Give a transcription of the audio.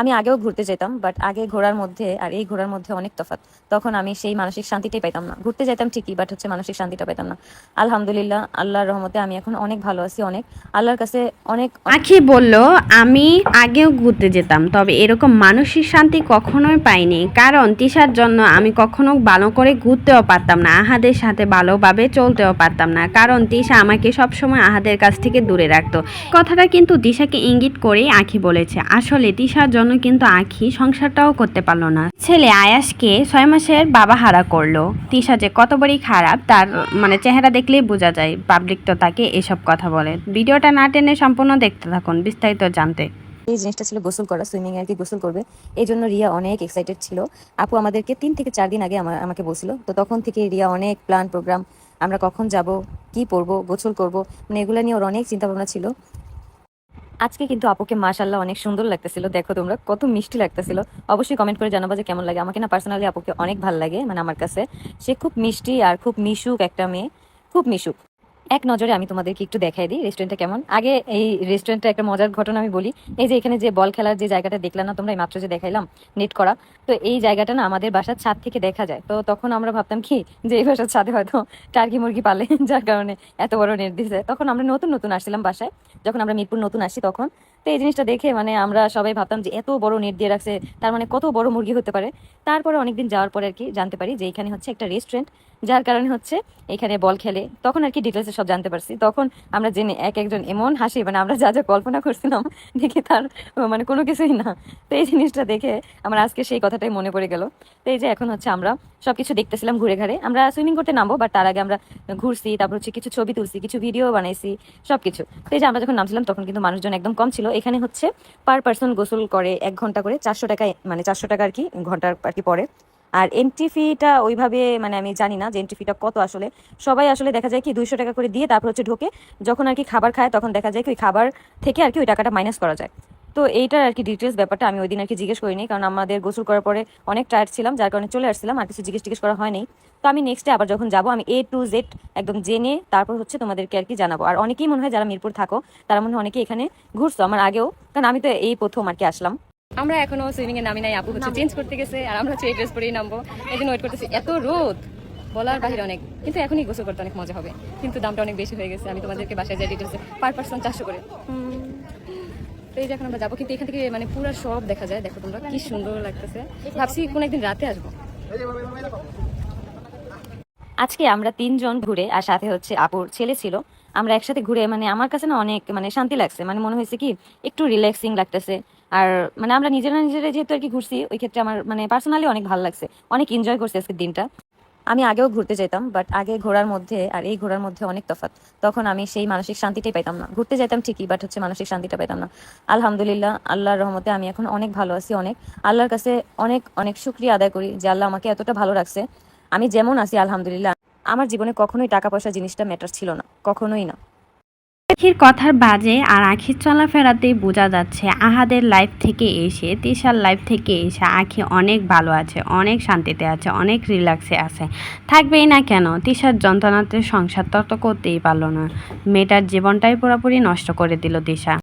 আমি আগেও ঘুরতে যেতাম বাট আগে ঘোরার মধ্যে আর এই ঘোরার মধ্যে অনেক তফাৎ। তখন আমি সেই মানসিক শান্তিটাই পাইতাম না। ঘুরতে যেতাম ঠিকই বাট হচ্ছে মানসিক শান্তিটা পেতাম না। আলহামদুলিল্লাহ, আল্লাহর রহমতে আমি এখন অনেক ভালো আছি, অনেক। আল্লাহর কাছে অনেক আখি বলল, আমি আগেও ঘুরতে যেতাম, তবে এরকম মানসিক শান্তি কখনোই পাইনি। কারণ তিশার জন্য আমি কখনো ভালো করে ঘুরতেও পারতাম না, আহাদের সাথে ভালোভাবে চলতেও পারতাম না। কারণ তিশা আমাকে সবসময় আহাদের কাছ থেকে দূরে রাখতো। কথাটা কিন্তু তিশাকে ইঙ্গিত করেই আখি বলেছে। আসলে তিশার জন্য কিন্তু আখি সংসারটাও করতে পারল না। ছেলে আয়াসকে ছয় মাসের বাবা হারা করল। তিশা যে কত বড়ই খারাপ, তার মানে চেহারা দেখলেই বোঝা যায় পাবলিক তো তাকে এসব কথা বলে। ভিডিওটা না টেনে সম্পূর্ণ দেখতে থাকুন, বিস্তারিত জানতে। এই জিনিসটা ছিল গোসল করা সুইমিং আর কি গোসল করবে। এই জন্য রিয়া অনেক এক্সাইটেড ছিল। আপু আমাদেরকে তিন থেকে চার দিন আগে আমা- আমাকে বলছিল, তো তখন থেকে রিয়া অনেক প্ল্যান প্রোগ্রাম আমরা কখন যাব, কি পরবো, গোসল করব? মানে এগুলো নিয়ে ওর অনেক চিন্তা ভাবনা ছিল। আজকে কিন্তু আপুকে মাশাল্লাহ অনেক সুন্দর লাগতেছিল। দেখো তোমরা, কত মিষ্টি লাগতেছিল। অবশ্যই কমেন্ট করে জানাব যে কেমন লাগে। আমাকে না পার্সোনালি আপুকে অনেক ভালো লাগে মানে আমার কাছে। সে খুব মিষ্টি আর খুব মিশুক একটা মেয়ে। খুব মিশুক। এক নজরে আমি তোমাদেরকে একটু দেখাই দিই রেস্টুরেন্টটা কেমন। আগে এই রেস্টুরেন্টটা একটা মজার ঘটনা আমি বলি। এই যে এখানে যে বল খেলার যে জায়গাটা দেখলাম না, তোমরা এই মাত্র যে দেখাইলাম নেট করা। তো এই জায়গাটা না আমাদের বাসার ছাদ থেকে দেখা যায়। তো তখন আমরা ভাবতাম কি, যে এই বাসার ছাদে হয়তো টার্কি মুরগি পালে, যার কারণে এত বড় নেট দিছে। তখন আমরা নতুন নতুন আসছিলাম বাসায়। যখন আমরা মিরপুর নতুন আসি তখন তো এই জিনিসটা দেখে মানে আমরা সবাই ভাবতাম যে এত বড় নেট দিয়ে রাখছে, তার মানে কত বড় মুরগি হতে পারে। তারপরে অনেকদিন যাওয়ার পরে আর কি জানতে পারি যে এখানে হচ্ছে একটা রেস্টুরেন্ট যার কারণে হচ্ছে এখানে বল খেলে। তখন আর কি ডিটেলসে সব জানতে পারছি। তখন আমরা জেনে এক একজন এমন হাসি মানে আমরা যা যা কল্পনা করছিলাম, দেখে তার মানে কোনো কিছুই না। তো এই জিনিসটা দেখে আমার আজকে সেই কথাটাই মনে পড়ে গেল। তো এই যে এখন হচ্ছে আমরা সব কিছু দেখতেছিলাম ঘুরে ঘাড়ে। আমরা সুইমিং করতে নামবো বাট তার আগে আমরা ঘুরছি, তারপর হচ্ছে কিছু ছবি তুলছি, কিছু ভিডিও বানাইছি, সবকিছু। তো এই যে আমরা যখন নামছিলাম, তখন কিন্তু মানুষজন একদম কম ছিল। এখানে হচ্ছে পার পার্সন গোসল করে এক ঘণ্টা করে চারশো টাকা মানে চারশো টাকা আর কি ঘণ্টার আর কি পরে। আর এন্ট্রি ফিটা ওইভাবে মানে আমি জানি না যে এন্ট্রি ফিটা কত আসলে। সবাই আসলে দেখা যায় কি দুইশো টাকা করে দিয়ে তারপর হচ্ছে ঢোকে, যখন আর কি খাবার খায় তখন দেখা যায় কি ওই খাবার থেকে আর কি ওই টাকাটা মাইনাস করা যায়। তো এইটার আর কি ডিটেলস ব্যাপারটা আমি ওই দিন আর কি জিজ্ঞেস করিনি কারণ আমাদের গোসল করার পরে অনেক টায়ার্ড ছিলাম যার কারণে চলে আসছিলাম আর কিছু জিজ্ঞেস টিজ্ঞেস করা হয়নি। তো আমি নেক্সট ডে আবার যখন যাব আমি এ টু জেড একদম জেনে তারপর হচ্ছে তোমাদেরকে আর কি জানাব। আর অনেকেই মনে হয় যারা মিরপুর থাকো তারা মনে হয় অনেকেই এখানে ঘুরছো। আমার আগেও কারণ আমি তো এই প্রথম আর কি আসলাম। আমরা এখনও সুইমিং এ নামি নাই আপু হচ্ছে চেঞ্জ করতে গেছে আর আমরা হচ্ছে এই ড্রেস পরেই নামবো। এই জন্য ওয়েট করতেছি। এত রোদ! বলার বাহিরে অনেক। কিন্তু এখনই গোসল করতে অনেক মজা হবে। কিন্তু দামটা অনেক বেশি হয়ে গেছে। আমি তোমাদেরকে বাসায় যাই ডিটেলস পার পার্সন চারশো করে। তো এই আমরা যাব, কিন্তু এখান থেকে মানে পুরো সব দেখা যায়। দেখো তোমরা কি সুন্দর লাগতেছে। ভাবছি একদিন রাতে আসব। আজকে আমরা তিনজন ঘুরে, আর সাথে হচ্ছে আপুর ছেলে ছিল, আমরা একসাথে ঘুরে মানে আমার কাছে না অনেক মানে শান্তি লাগছে। মানে মনে হয়েছে কি, একটু রিল্যাক্সিং লাগতেছে। আর মানে আমরা নিজেরা নিজেরা যেহেতু আর কি ঘুরছি, ওই ক্ষেত্রে আমার মানে পার্সোনালি অনেক ভালো লাগছে। অনেক এনজয় করছি আজকের দিনটা। আমি আগেও ঘুরতে যেতাম বাট আগে ঘোরার মধ্যে আর এই ঘোরার মধ্যে অনেক তফাত তখন আমি সেই মানসিক শান্তিটাই পাইতাম না। ঘুরতে যেতাম ঠিকই বাট হচ্ছে মানসিক শান্তিটা পাইতাম না। আলহামদুলিল্লাহ, আল্লাহর রহমতে আমি এখন অনেক ভালো আছি, অনেক। আল্লাহর কাছে অনেক অনেক শুক্রিয়া আদায় করি যে আল্লাহ আমাকে এতটা ভালো রাখছে। আমি যেমন আছি, আলহামদুলিল্লাহ। আমার জীবনে কখনোই টাকা পয়সা জিনিসটা ম্যাটার ছিল না, কখনোই না। আখির কথার বাজে আর আখির চলাফেরাতেই বোঝা যাচ্ছে আহাদের লাইফ থেকে এসে তিশার লাইফ থেকে এসে আখি অনেক ভালো আছে, অনেক শান্তিতে আছে, অনেক রিল্যাক্সে আছে। থাকবেই না কেন? তিশার যন্ত্রণাতে সংসার তত করতেই পারল না। মেয়েটার জীবনটাই পুরোপুরি নষ্ট করে দিল তিশা